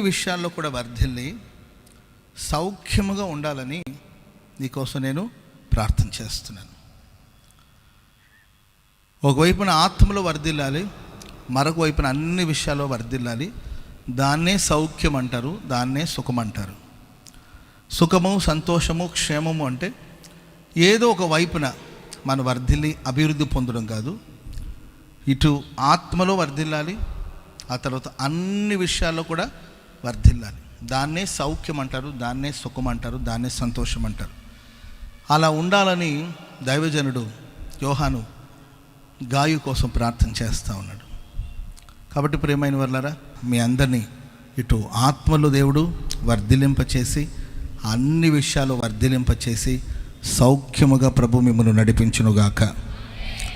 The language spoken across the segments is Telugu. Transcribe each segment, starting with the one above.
అన్ని విషయాల్లో కూడా వర్ధిల్లి సౌఖ్యముగా ఉండాలని నీకోసం నేను ప్రార్థన చేస్తున్నాను. ఒకవైపున ఆత్మలో వర్ధిల్లాలి మరొక వైపున అన్ని విషయాల్లో వర్ధిల్లాలి. దాన్నే సౌఖ్యం అంటారు దాన్నే సుఖం అంటారు. సుఖము సంతోషము క్షేమము అంటే ఏదో ఒక వైపున మన వర్ధిల్లి అభివృద్ధి పొందడం కాదు. ఇటు ఆత్మలో వర్ధిల్లాలి ఆ తర్వాత అన్ని విషయాల్లో కూడా వర్ధిల్లాలి. దాన్నే సౌఖ్యం అంటారు దాన్నే సుఖం అంటారు దాన్నే సంతోషం అంటారు అలా ఉండాలని దైవజనుడు యోహాను గాయు కోసం ప్రార్థన చేస్తూ ఉన్నాడు. కాబట్టి ప్రేమైన వర్లరా మీ అందరినీ ఇటు ఆత్మలో దేవుడు వర్ధిలింపచేసి అన్ని విషయాలు వర్ధిలింపచేసి సౌఖ్యముగా ప్రభు మిమ్మల్ని నడిపించునుగాక.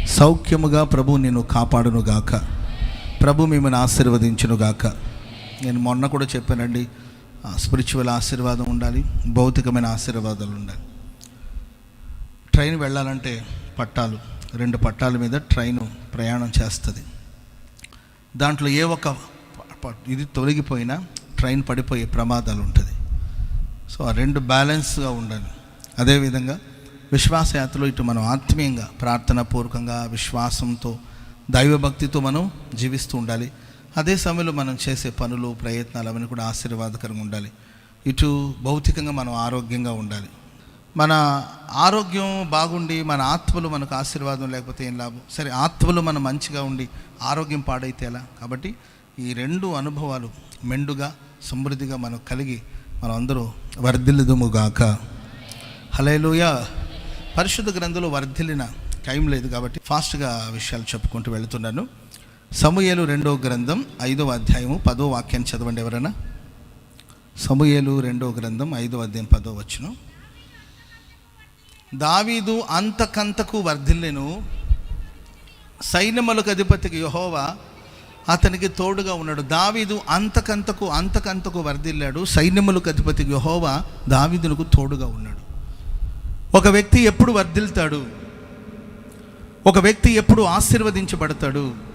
సౌఖ్యముగా ప్రభు నేను కాపాడునుగాక. ప్రభు మిమ్మల్ని ఆశీర్వదించునుగాక. నేను మొన్న కూడా చెప్పానండి స్పిరిచువల్ ఆశీర్వాదం ఉండాలి భౌతికమైన ఆశీర్వాదాలు ఉండాలి. ట్రైన్ వెళ్ళాలంటే పట్టాలు రెండు పట్టాల మీద ట్రైన్ ప్రయాణం చేస్తుంది. దాంట్లో ఏ ఒక్క ఇది తొలగిపోయినా ట్రైన్ పడిపోయే ప్రమాదాలు ఉంటుంది. సో ఆ రెండు బ్యాలెన్స్గా ఉండాలి. అదేవిధంగా విశ్వాసయాత్రలో ఇటు మనం ఆత్మీయంగా ప్రార్థనాపూర్వకంగా విశ్వాసంతో దైవభక్తితో మనం జీవిస్తూ ఉండాలి. అదే సమయంలో మనం చేసే పనులు ప్రయత్నాలు అవన్నీ కూడా ఆశీర్వాదకరంగా ఉండాలి. ఇటు భౌతికంగా మనం ఆరోగ్యంగా ఉండాలి. మన ఆరోగ్యం బాగుండి మన ఆత్మలు మనకు ఆశీర్వాదం లేకపోతే ఏం లాభం? సరే ఆత్మలు మనం మంచిగా ఉండి ఆరోగ్యం పాడైతే ఎలా? కాబట్టి ఈ రెండు అనుభవాలు మెండుగా సమృద్ధిగా మనం కలిగి మనం అందరూ వర్ధిల్లుదుముగాక హలేలుయ పరిశుద్ధ గ్రంథంలో వర్ధిల్లిన టైం లేదు కాబట్టి ఫాస్ట్గా విషయాలు చెప్పుకుంటూ వెళుతున్నాను. సమూయేలు రెండో గ్రంథం ఐదవ అధ్యాయము పదో వాక్యాన్ని చదవండి ఎవరైనా సమూయేలు రెండో గ్రంథం ఐదో అధ్యాయం పదో వచ్చును దావీదు అంతకంతకు వర్ధిల్లెను. సైన్యములకు అధిపతికి యహోవా అతనికి తోడుగా ఉన్నాడు. దావీదు అంతకంతకు అంతకంతకు వర్ధిల్లాడు. సైన్యములకు అధిపతికి యహోవా దావీదులకు తోడుగా ఉన్నాడు. ఒక వ్యక్తి ఎప్పుడు వర్ధిల్తాడు? ఒక వ్యక్తి ఎప్పుడు ఆశీర్వదించబడతాడు?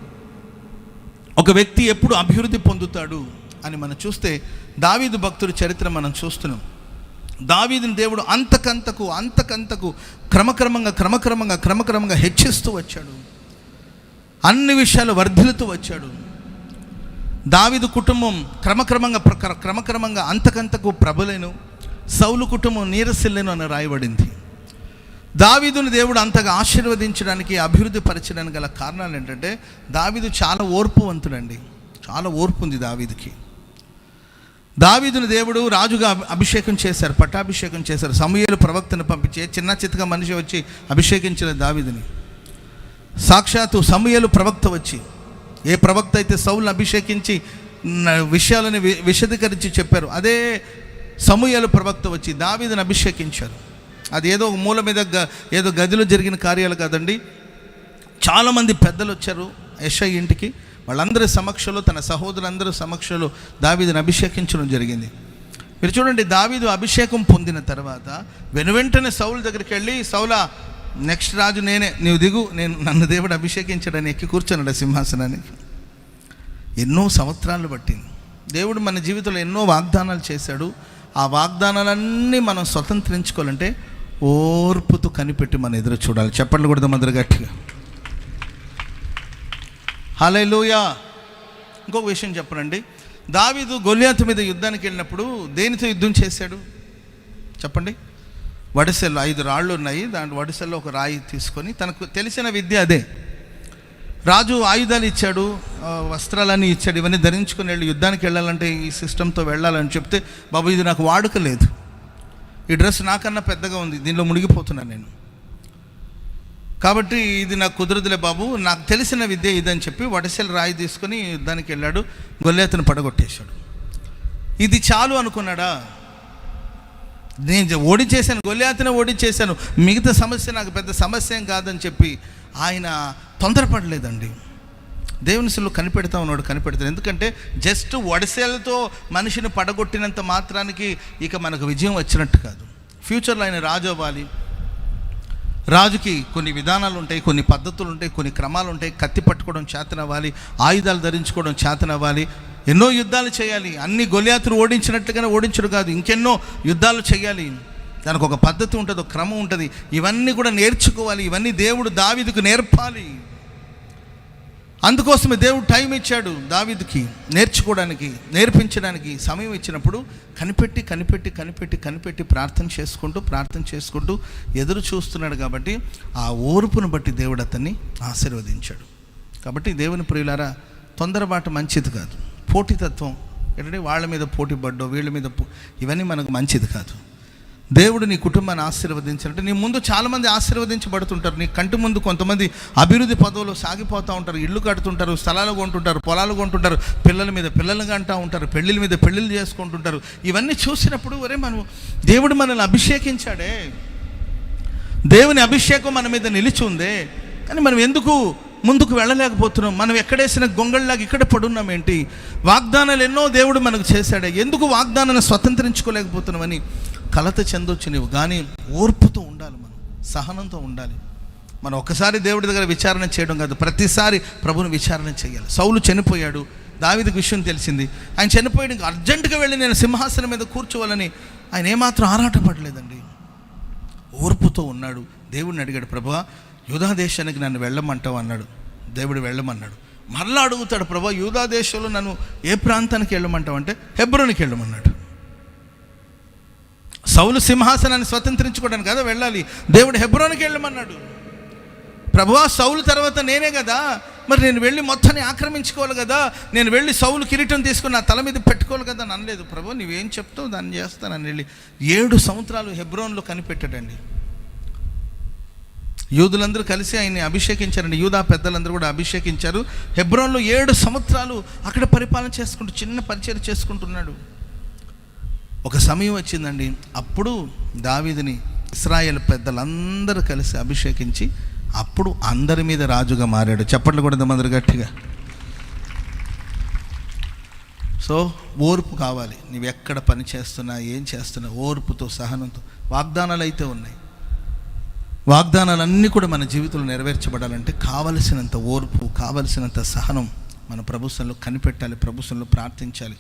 ఒక వ్యక్తి ఎప్పుడు అభివృద్ధి పొందుతాడు అని మనం చూస్తే దావీదు భక్తుడి చరిత్ర మనం చూస్తున్నాం. దావీదుని దేవుడు అంతకంతకు అంతకంతకు క్రమక్రమంగా క్రమక్రమంగా క్రమక్రమంగా హెచ్చిస్తూ వచ్చాడు. అన్ని విషయాలు వర్ధిల్లుతూ వచ్చాడు. దావీదు కుటుంబం క్రమక్రమంగా ప్ర- క్రమక్రమంగా అంతకంతకు ప్రబలేను సౌలు కుటుంబం నీరసిల్లేను అని రాయబడింది. దావీదును దేవుడు అంతగా ఆశీర్వదించడానికి అభివృద్ధి పరచడానికి గల కారణాలు ఏంటంటే దావీదు చాలా ఓర్పువంతుడండి. చాలా ఓర్పు ఉంది దావీదుకి. దావీదును దేవుడు రాజుగా అభిషేకం చేశారు పట్టాభిషేకం చేశారు. సమూయేలు ప్రవక్తను పంపించే చిన్న చిత్తగా మనిషి వచ్చి అభిషేకించిన దావీదుని. సాక్షాత్తు సమూయేలు ప్రవక్త వచ్చి ఏ ప్రవక్త అయితే సౌలను అభిషేకించి విషయాలని వి- విశదీకరించి చెప్పారు అదే సమూయేలు ప్రవక్త వచ్చి దావీదును అభిషేకించారు. అది ఏదో ఒక మూల మీద గ- ఏదో గదిలో జరిగిన కార్యాలు కాదండి. చాలామంది పెద్దలు వచ్చారు యశయ్ ఇంటికి. వాళ్ళందరి సమక్షంలో తన సహోదరులందరి సమక్షంలో దావీదుని అభిషేకించడం జరిగింది. మీరు చూడండి దావీదు అభిషేకం పొందిన తర్వాత వెనువెంటనే సౌలు దగ్గరికి వెళ్ళి సౌలా నెక్స్ట్ రాజు నేనే నీవు దిగు నేను నన్ను దేవుడు అభిషేకించడని ఎక్కి కూర్చున్నాడు సింహాసనానికి. ఎన్నో సంవత్సరాలు పట్టింది. దేవుడు మన జీవితంలో ఎన్నో వాగ్దానాలు చేశాడు. ఆ వాగ్దానాలన్నీ మనం స్వతంత్రించుకోవాలంటే ఓర్పుతో కనిపెట్టి మన ఎదురు చూడాలి. చెప్పండి కూడా మందరు గట్టిగా. హలే ఇంకొక విషయం చెప్పనండి. దావీదు గొల్యాత్ మీద యుద్ధానికి వెళ్ళినప్పుడు దేనితో యుద్ధం చేశాడు? చెప్పండి. వడిసెల్లో ఐదు రాళ్ళు ఉన్నాయి. దాంట్లో వడిసెల్లో ఒక రాయి తీసుకొని తనకు తెలిసిన విద్య అదే. రాజు ఆయుధాలు ఇచ్చాడు వస్త్రాలన్నీ ఇచ్చాడు ఇవన్నీ ధరించుకుని వెళ్ళి యుద్ధానికి వెళ్ళాలంటే ఈ సిస్టంతో వెళ్ళాలని చెప్తే బాబు ఇది నాకు వాడుక లేదు. ఈ డ్రెస్ నాకన్నా పెద్దగా ఉంది దీనిలో మునిగిపోతున్నాను నేను. కాబట్టి ఇది నాకు కుదరదులే బాబు నాకు తెలిసిన విద్య ఇదని చెప్పి వడసెల రాయి తీసుకొని యుద్ధానికి వెళ్ళాడు గొల్లేతను పడగొట్టేశాడు. ఇది చాలు అనుకున్నాడా? నేను ఓడించేశాను గొల్లాతనే ఓడించేశాను మిగతా సమస్య నాకు పెద్ద సమస్య ఏం కాదని చెప్పి ఆయన తొందరపడలేదండి. దేవుని సెల్లు కనిపెడతా ఉన్నాడు కనిపెడతాడు. ఎందుకంటే జస్ట్ వడిసెలతో మనిషిని పడగొట్టినంత మాత్రానికి ఇక మనకు విజయం వచ్చినట్టు కాదు. ఫ్యూచర్లో ఆయన రాజు అవ్వాలి. రాజుకి కొన్ని విధానాలు ఉంటాయి కొన్ని పద్ధతులు ఉంటాయి కొన్ని క్రమాలు ఉంటాయి. కత్తి పట్టుకోవడం చేతనవ్వాలి ఆయుధాలు ధరించుకోవడం చేతనవ్వాలి ఎన్నో యుద్ధాలు చేయాలి. అన్ని గొలియాతులు ఓడించినట్టుగానే ఓడించడు కాదు. ఇంకెన్నో యుద్ధాలు చేయాలి. దానికి ఒక పద్ధతి ఉంటుంది ఒక క్రమం ఉంటుంది. ఇవన్నీ కూడా నేర్చుకోవాలి. ఇవన్నీ దేవుడు దావీదుకు నేర్పాలి. అందుకోసమే దేవుడు టైం ఇచ్చాడు దావీదుకి నేర్చుకోవడానికి నేర్పించడానికి సమయం ఇచ్చినప్పుడు కనిపెట్టి కనిపెట్టి కనిపెట్టి కనిపెట్టి ప్రార్థన చేసుకుంటూ ప్రార్థన చేసుకుంటూ ఎదురు చూస్తున్నాడు కాబట్టి ఆ ఓర్పును బట్టి దేవుడు అతన్ని ఆశీర్వదించాడు. కాబట్టి దేవుని ప్రియులారా తొందరపాటు మంచిది కాదు. పోటీతత్వం ఏంటంటే వాళ్ళ మీద పోటీ పడ్డో వీళ్ళ మీద పో- ఇవన్నీ మనకు మంచిది కాదు. దేవుడు నీ కుటుంబాన్ని ఆశీర్వదించాలంటే నీ ముందు చాలామంది ఆశీర్వదించబడుతుంటారు. నీ కంటి ముందు కొంతమంది అభివృద్ధి పదవులు సాగిపోతూ ఉంటారు. ఇల్లు కడుతుంటారు స్థలాలు కొంటుంటారు పొలాలు కొంటుంటారు పిల్లల మీద పిల్లలుగా అంటూ ఉంటారు పెళ్ళిళ్ళ మీద పెళ్ళిళ్ళు చేసుకుంటుంటారు. ఇవన్నీ చూసినప్పుడు ఒరే మనం దేవుడు మనల్ని అభిషేకించాడే. దేవుని అభిషేకం మన మీద నిలిచి ఉందే. కానీ మనం ఎందుకు ముందుకు వెళ్ళలేకపోతున్నాం. మనం ఎక్కడేసిన గొంగళ్ళలాగా ఇక్కడ పడున్నాం ఏంటి? వాగ్దానాలు ఎన్నో దేవుడు మనకు చేశాడే. ఎందుకు వాగ్దానాన్ని స్వతంత్రించుకోలేకపోతున్నామని కలత చెందొచ్చు నీవు కానీ ఓర్పుతో ఉండాలి మనం. సహనంతో ఉండాలి. మనం ఒకసారి దేవుడి దగ్గర విచారణ చేయడం కాదు ప్రతిసారి ప్రభుని విచారణ చేయాలి. సౌలు చనిపోయాడు. దావిదికి విషయం తెలిసింది. ఆయన చనిపోయాడు. అర్జెంటుగా వెళ్ళి నేను సింహాసనం మీద కూర్చోవాలని ఆయన ఏమాత్రం ఆరాటపడలేదండి. ఓర్పుతో ఉన్నాడు. దేవుడిని అడిగాడు ప్రభా యూదా దేశానికి నన్ను వెళ్ళమంటావు అన్నాడు. దేవుడు వెళ్ళమన్నాడు. మరలా అడుగుతాడు ప్రభా యూదా దేశంలో నన్ను ఏ ప్రాంతానికి వెళ్ళమంటావు? అంటే హెబ్రోనికి వెళ్ళమన్నాడు. సౌలు సింహాసనాన్ని స్వతంత్రించుకోవడానికి కదా వెళ్ళాలి. దేవుడు హెబ్రోనికి వెళ్ళమన్నాడు. ప్రభువా సౌలు తర్వాత నేనే కదా. మరి నేను వెళ్ళి మొత్తాన్ని ఆక్రమించుకోవాలి కదా. నేను వెళ్ళి సౌలు కిరీటం తీసుకుని నా తల మీద పెట్టుకోవాలి కదా అని అనలేదు. ప్రభు నువ్వేం చెప్తావు? దాన్ని చేస్తానని వెళ్ళి ఏడు సంవత్సరాలు హెబ్రోన్లో కనిపెట్టాడండి. యూదులందరూ కలిసి ఆయన్ని అభిషేకించారండి. యూదా పెద్దలందరూ కూడా అభిషేకించారు. హెబ్రోన్లో ఏడు సంవత్సరాలు అక్కడ పరిపాలన చేసుకుంటూ చిన్న పరిచయం చేసుకుంటున్నాడు. ఒక సమయం వచ్చిందండి. అప్పుడు దావీదిని ఇస్రాయేల్ పెద్దలందరూ కలిసి అభిషేకించి అప్పుడు అందరి మీద రాజుగా మారాడు. చెప్పట్లు కూడా అందరు గట్టిగా. సో ఓర్పు కావాలి. నువ్వు ఎక్కడ పని చేస్తున్నా ఏం చేస్తున్నా ఓర్పుతో సహనంతో. వాగ్దానాలు అయితే ఉన్నాయి. వాగ్దానాలన్నీ కూడా మన జీవితంలో నెరవేర్చబడాలంటే కావలసినంత ఓర్పు కావలసినంత సహనం మన ప్రభుత్వంలో కనిపెట్టాలి ప్రభుత్వంలో ప్రార్థించాలి.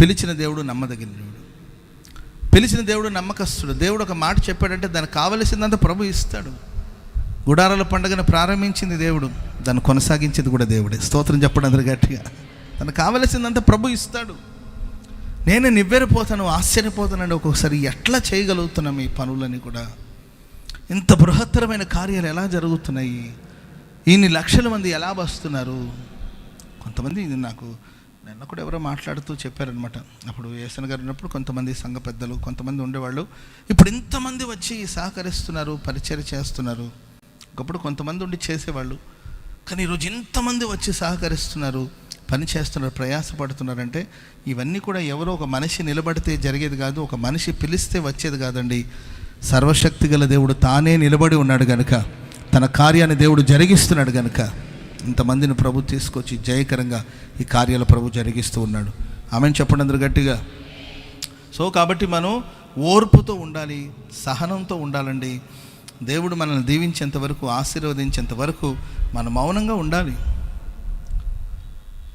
పిలిచిన దేవుడు నమ్మదగిన దేవుడు. పిలిచిన దేవుడు నమ్మకస్తుడు. దేవుడు ఒక మాట చెప్పాడంటే దానికి కావలసిందంతా ప్రభు ఇస్తాడు. గుడారాల పండుగను ప్రారంభించింది దేవుడు. దాన్ని కొనసాగించేది కూడా దేవుడే. స్తోత్రం చెప్పడం అందరు గట్టిగా. తనకు కావలసిందంతా ప్రభు ఇస్తాడు. నేను నివ్వెరిపోతాను ఆశ్చర్యపోతానండి. ఒక్కొక్కసారి ఎట్లా చేయగలుగుతున్నాం ఈ పనులని కూడా? ఇంత బృహత్తరమైన కార్యాలు ఎలా జరుగుతున్నాయి? ఇన్ని లక్షల మంది ఎలా వస్తున్నారు? కొంతమంది ఇది నాకు నిన్న కూడా ఎవరో మాట్లాడుతూ చెప్పారనమాట అప్పుడు ఏసన్ గారు ఉన్నప్పుడు కొంతమంది సంఘ పెద్దలు కొంతమంది ఉండేవాళ్ళు. ఇప్పుడు ఇంతమంది వచ్చి సహకరిస్తున్నారు పరిచయం చేస్తున్నారు. ఒకప్పుడు కొంతమంది ఉండి చేసేవాళ్ళు. కానీ ఈరోజు ఇంతమంది వచ్చి సహకరిస్తున్నారు పని చేస్తున్నారు ప్రయాసపడుతున్నారంటే ఇవన్నీ కూడా ఎవరో ఒక మనిషి నిలబడితే జరిగేది కాదు ఒక మనిషి పిలిస్తే వచ్చేది కాదండి. సర్వశక్తి గల దేవుడు తానే నిలబడి ఉన్నాడు గనుక తన కార్యాన్ని దేవుడు జరిగిస్తున్నాడు గనుక ఇంతమందిని ప్రభు తీసుకొచ్చి జయకరంగా ఈ కార్యాలు ప్రభు జరిగిస్తూ ఉన్నాడు. ఆమెను చెప్పండి అందరు గట్టిగా. సో కాబట్టి మనం ఓర్పుతో ఉండాలి సహనంతో ఉండాలండి. దేవుడు మనల్ని దీవించేంత వరకు ఆశీర్వదించేంత వరకు మనం మౌనంగా ఉండాలి.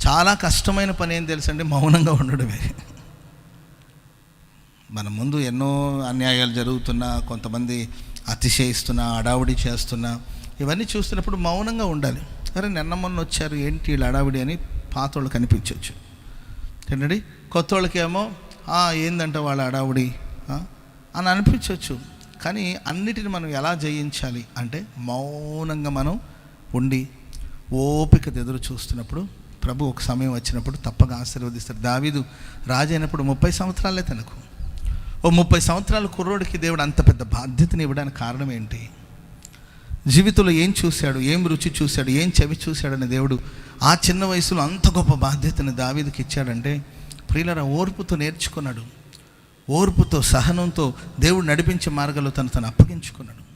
చాలా కష్టమైన పని ఏం తెలుసండి? మౌనంగా ఉండడమే. మన ముందు ఎన్నో అన్యాయాలు జరుగుతున్నా కొంతమంది అతిశయిస్తున్నా అడావిడి చేస్తున్నా ఇవన్నీ చూస్తున్నప్పుడు మౌనంగా ఉండాలి. అరే నిన్న మొన్న వచ్చారు ఏంటి వీళ్ళు అడావిడి అని పాత వాళ్ళు కనిపించవచ్చు ఏంటండి? కొత్త వాళ్ళకేమో ఏందంట వాళ్ళ అడావుడి అని అనిపించవచ్చు కానీ అన్నిటిని మనం ఎలా జయించాలి అంటే మౌనంగా మనం ఉండి ఓపిక ఎదురు చూస్తున్నప్పుడు ప్రభు ఒక సమయం వచ్చినప్పుడు తప్పగా ఆశీర్వదిస్తారు. దావీదు రాజైనప్పుడు ముప్పై సంవత్సరాలే తనకు. ఓ ముప్పై సంవత్సరాల కుర్రోడికి దేవుడు అంత పెద్ద బాధ్యతని ఇవ్వడానికి కారణం ఏంటి? జీవితంలో ఏం చూశాడు? ఏం రుచి చూశాడు? ఏం చెవి చూశాడని దేవుడు ఆ చిన్న వయసులో అంత గొప్ప బాధ్యతని దావీదికి ఇచ్చాడంటే ప్రియులరా ఓర్పుతో నేర్చుకున్నాడు. ఓర్పుతో సహనంతో దేవుడు నడిపించే మార్గంలో తను తను అప్పగించుకున్నాడు.